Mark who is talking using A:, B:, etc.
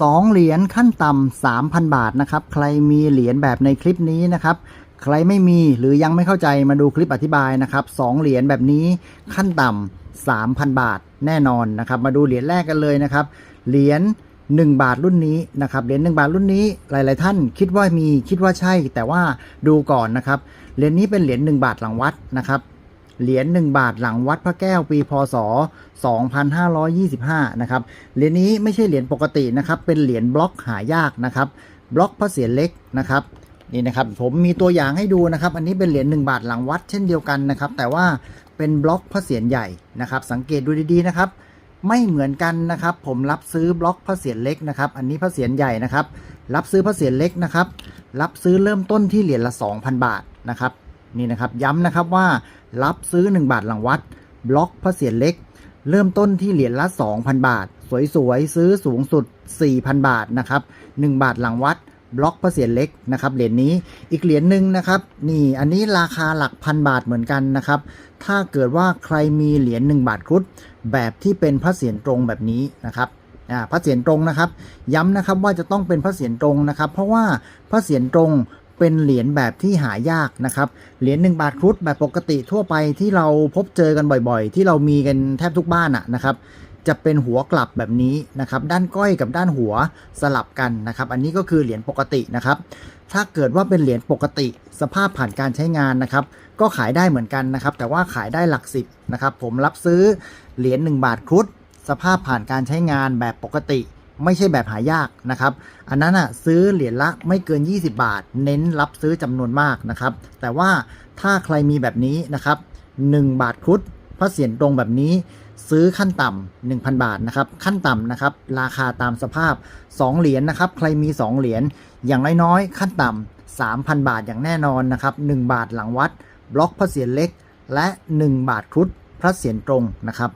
A: 2เหรียญขั้นต่ำา3,000บาทนะครับ ใครมีเหรียญแบบในคลิปนี้นะครับ ใครไม่มีหรือยังไม่เข้าใจมาดูคลิปอธิบายนะครับ2เหรียญแบบนี้ขั้นต่ำา3,000บาทแน่นอนนะครับ มาดูเหรียญแรกกันเลยนะครับ เหรียญ1 บาทรุ่นนี้นะครับ เหรียญ1บาทรุ่นนี้หลาย ๆ ท่านคิดว่ามีคิดว่าใช่ แต่ว่าดูก่อนนะครับ เหรียญนี้เป็นเหรียญ1บาทหลังวัดนะครับ เหรียญ1บาทหลังวัดพระแก้วปีพศ 2525 นะครับ เหรียญนี้ไม่ใช่เหรียญปกตินะครับ เป็นเหรียญบล็อกหายากนะครับ บล็อกพระเศียรเล็กนะครับนี่นะครับผมมีตัวอย่างให้ดูนะครับ อันนี้เป็นเหรียญ1บาทหลังวัดเช่นเดียวกันนะครับ แต่ว่าเป็นบล็อกพระเศียรใหญ่นะครับ สังเกตดูดีๆนะครับ ไม่เหมือนกันนะครับ ผมรับซื้อบล็อกพระเศียรเล็กนะครับ อันนี้พระเศียรใหญ่นะครับ รับซื้อพระเศียรเล็กนะครับ รับซื้อเริ่มต้นที่เหรียญละ 2,000 บาทนะครับ นี่นะครับย้ำนะครับว่ารับซื้อ 1 บาทหลังวัด บล็อกพระเศียรเล็ก เริ่มต้นที่เหรียญละ 2,000 บาท สวยๆ ซื้อสูงสุด 4,000 บาทนะครับ1บาทหลังวัดบล็อกพระเศียรเล็กนะครับเหรียญนี้อีกเหรียญหนึ่งนะครับนี่อันนี้ราคาหลักพันบาทเหมือนกันนะครับถ้าเกิดว่าใครมีเหรียญ1บาทครุฑแบบที่เป็นพระเศียรตรงแบบนี้นะครับอ่าพระเศียรตรงนะครับ ย้ำนะครับว่าจะต้องเป็นพระเศียรตรงนะครับ เพราะว่าพระเศียรตรง เป็นเหรียญแบบที่หายากนะครับ เหรียญ1บาทครุฑแบบปกติทั่วไปที่เราพบเจอกันบ่อยๆ ที่เรามีกันแทบทุกบ้านอะนะครับ จะเป็นหัวกลับแบบนี้นะครับ ด้านก้อยกับด้านหัวสลับกันนะครับ อันนี้ก็คือเหรียญปกตินะครับ ถ้าเกิดว่าเป็นเหรียญปกติสภาพผ่านการใช้งานนะครับ ก็ขายได้เหมือนกันนะครับ แต่ว่าขายได้หลักสิบนะครับ ผมรับซื้อเหรียญ1บาทครุฑสภาพผ่านการใช้งานแบบปกติ ไม่ใช่แบบหายากนะครับ อันนั้นอะซื้อเหรียญละไม่เกิน 20 บาท เน้นรับซื้อจำนวนมากนะครับ แต่ว่าถ้าใครมีแบบนี้นะครับ 1 บาทครุฑพระเศียรตรงแบบนี้ซื้อขั้นต่ำ1,000 บาทนะครับ ขั้นต่ำนะครับ ราคาตามสภาพ 2 เหรียญนะครับ ใครมี 2 เหรียญอย่างน้อยๆขั้นต่ำ3,000 บาทอย่างแน่นอนนะครับ1บาทหลังวัด บล็อกพระเศียรเล็ก และ 1 บาทครุฑพระเศียรตรงนะครับ